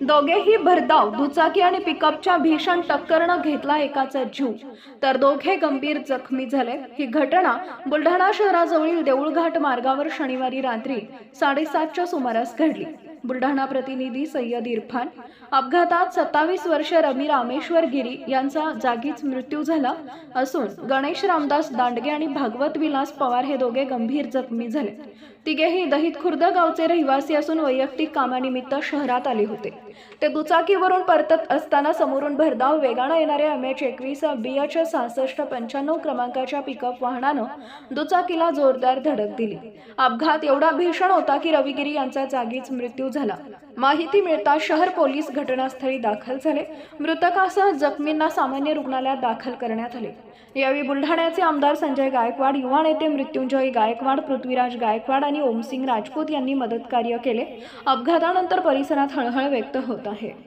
दोघेही भरधाव दुचाकी आणि पिकअपच्या भीषण टक्करनं घेतला एकाचा जीव. तर दोघे गंभीर जखमी झाले. ही घटना बुलढाणा शहराजवळील देऊळघाट मार्गावर शनिवारी रात्री साडेसातच्या सुमारास घडली. बुलढाणा प्रतिनिधी सय्यद इरफान. अपघातात सत्तावीस वर्ष रमी रामेश्वर गिरी यांचा जागीच मृत्यू झाला असून गणेश रामदास दांडगे आणि भागवत विलास पवार हे दोघे गंभीर जखमी झाले. तिघेही दहित खुर्द गावचे रहिवासी असून वैयक्तिक कामानिमित्त शहरात आले होते. ते दुचाकीवरून परतत असताना समोरून भरधाव वेगानं येणाऱ्या एम एच एकवीस बी एच सहासष्ट पंच्याण्णव क्रमांकाच्या पिकअप वाहनानं दुचाकीला जोरदार धडक दिली. अपघात एवढा भीषण होता की रविगिरी यांचा जागीच मृत्यू झाला. माहिती मिळता शहर पोलीस घटनास्थळी दाखल झाले. मृतकासह जखमींना सामान्य रुग्णालयात दाखल करण्यात आले. यावेळी बुलढाण्याचे आमदार संजय गायकवाड युवा नेते मृत्युंजय गायकवाड पृथ्वीराज गायकवाड आणि ओमसिंग राजपूत यांनी मदतकार्य केले. अपघातानंतर परिसरात हळहळ व्यक्त होत आहे.